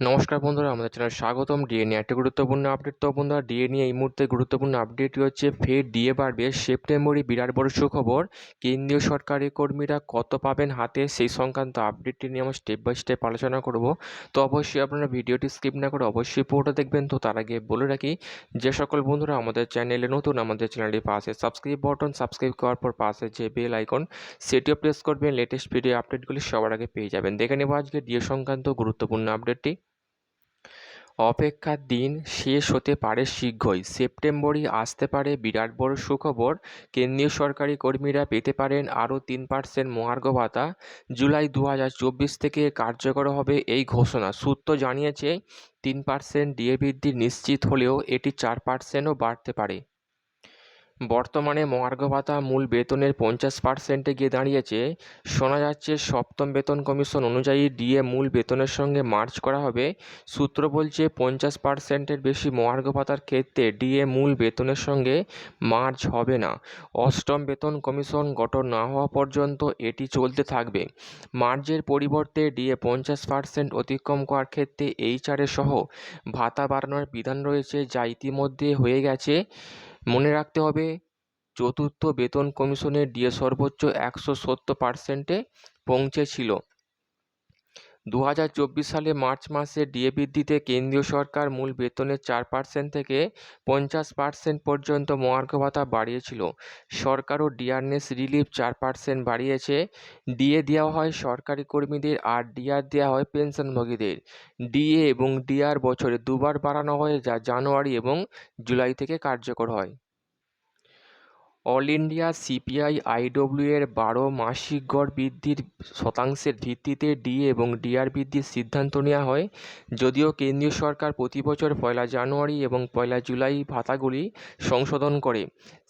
নমস্কার বন্ধুরা, আমাদের চ্যানেল স্বাগতম। ডিএ নিয়ে একটা গুরুত্বপূর্ণ আপডেট তো বন্ধুরা ডিএ নিয়ে এই মুহূর্তে গুরুত্বপূর্ণ আপডেটটি হচ্ছে ফের ডিএ বাড়বে সেপ্টেম্বরই বিরাট বড় সুখবর। কেন্দ্রীয় সরকারি কর্মীরা কত পাবেন হাতে, সেই সংক্রান্ত আপডেটটি নিয়ে আমরা স্টেপ বাই স্টেপ আলোচনা করব। তো অবশ্যই আপনারা ভিডিওটি স্কিপ না করে অবশ্যই পুরোটা দেখবেন। তো তার আগে বলে রাখি, যে সকল বন্ধুরা আমাদের চ্যানেলে নতুন, আমাদের চ্যানেলটি পাশে সাবস্ক্রাইব বাটন সাবস্ক্রাইব করার পর পাশে যে বেল আইকন সেটিও প্রেস করবেন। লেটেস্ট ভিডিও আপডেটগুলি সবার আগে পেয়ে যাবেন। দেখে নেব আজকে ডিএ সংক্রান্ত গুরুত্বপূর্ণ আপডেটটি অপেক্ষার দিন শেষ হতে পারে শীঘ্রই। সেপ্টেম্বরই আসতে পারে বিরাট বড় সুখবর। কেন্দ্রীয় সরকারি কর্মীরা পেতে পারেন আরও তিন পার্সেন্ট মহার্ঘ ভাতা। জুলাই দু হাজার চব্বিশ থেকে কার্যকর হবে এই ঘোষণা। সূত্র জানিয়েছে, তিন পার্সেন্ট ডিএ বৃদ্ধি নিশ্চিত হলেও এটি চার পার্সেন্টও বাড়তে পারে। বর্তমানে মহার্ঘ ভাতা মূল বেতনের পঞ্চাশ পার্সেন্টে গিয়ে দাঁড়িয়েছে। শোনা যাচ্ছে সপ্তম বেতন কমিশন অনুযায়ী ডিএ মূল বেতনের সঙ্গে মার্চ করা হবে। সূত্র বলছে পঞ্চাশ পার্সেন্টের বেশি মহার্ঘ ভাতার ক্ষেত্রে ডিএ মূল বেতনের সঙ্গে মার্চ হবে না। অষ্টম বেতন কমিশন গঠন না হওয়া পর্যন্ত এটি চলতে থাকবে। মার্চের পরিবর্তে ডিএ পঞ্চাশ পার্সেন্ট অতিক্রম করার ক্ষেত্রে এইচআরএ সহ ভাতা বাড়ানোর বিধান রয়েছে যা ইতিমধ্যে হয়ে গেছে। মনে রাখতে হবে চতুর্থ বেতন কমিশনের ডিএ সর্বোচ্চ একশো সত্তর পার্সেন্টে পৌঁছেছিল। দু হাজার চব্বিশ সালে মার্চ মাসে ডিএ বৃদ্ধিতে কেন্দ্রীয় সরকার মূল বেতনের চার পার্সেন্ট থেকে পঞ্চাশ পার্সেন্ট পর্যন্ত মহার্ঘ ভাতা বাড়িয়েছিল। সরকারও ডিয়ারনেস রিলিফ চার পার্সেন্ট বাড়িয়েছে। ডিএ দেওয়া হয় সরকারি কর্মীদের আর ডিআর দেওয়া হয় পেনশনভোগীদের। ডিএ এবং ডিআর বছরে দুবার বাড়ানো হয় যা জানুয়ারি এবং জুলাই থেকে কার্যকর হয়। অল ইন্ডিয়া সিপিআই আইডব্লিউ এর বারো মাসিক গড় বৃদ্ধির শতাংশের ভিত্তিতে ডিএ এবং ডিআর বৃদ্ধির সিদ্ধান্ত নেওয়া হয়। যদিও কেন্দ্রীয় সরকার প্রতি বছর পয়লা জানুয়ারি এবং পয়লা জুলাই ভাতাগুলি সংশোধন করে।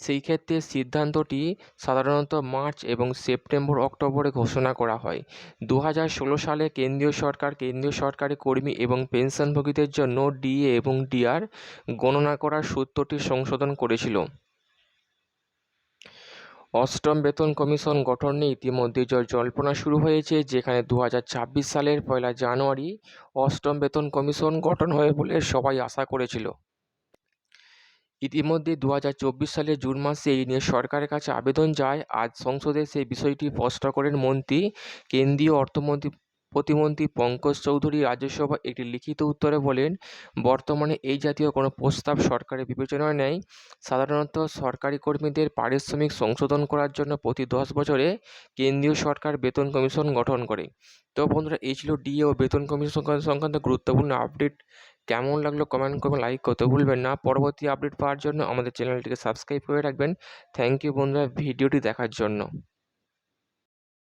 সেই ক্ষেত্রে সিদ্ধান্তটি সাধারণত মার্চ এবং সেপ্টেম্বর অক্টোবরে ঘোষণা করা হয়। দু হাজার ষোলো সালে কেন্দ্রীয় সরকার কেন্দ্রীয় সরকারি কর্মী এবং পেনশনভোগীদের জন্য ডিএ এবং ডিআর গণনা করার সূত্রটি সংশোধন করেছিল। অষ্টম বেতন কমিশন গঠন নিয়ে ইতিমধ্যে জল্পনা শুরু হয়েছে, যেখানে দু হাজার ছাব্বিশ সালের পয়লা জানুয়ারি অষ্টম বেতন কমিশন গঠন হবে বলে সবাই আশা করেছিল। ইতিমধ্যে দু হাজার চব্বিশ সালের জুন মাসে এই নিয়ে সরকারের কাছে আবেদন যায়। আজ সংসদে সেই বিষয়টি স্পষ্ট করেন মন্ত্রী, কেন্দ্রীয় অর্থমন্ত্রী প্রতিমন্ত্রী পঙ্কজ চৌধুরী রাজ্যসভায় একটি লিখিত উত্তরে বলেন, বর্তমানে এই জাতীয় কোনো প্রস্তাব সরকারের বিবেচনায় নেই। সাধারণত সরকারি কর্মীদের পারিশ্রমিক সংশোধন করার জন্য প্রতি দশ বছরে কেন্দ্রীয় সরকার বেতন কমিশন গঠন করে। তো বন্ধুরা, এই ছিল ডিএ ও বেতন কমিশন সংক্রান্ত গুরুত্বপূর্ণ আপডেট। কেমন লাগল কমেন্ট করবেন, লাইক করতে ভুলবেন না। পরবর্তী আপডেট পাওয়ার জন্য আমাদের চ্যানেলটিকে সাবস্ক্রাইব করে রাখবেন। থ্যাংক ইউ বন্ধুরা, ভিডিওটি দেখার জন্য।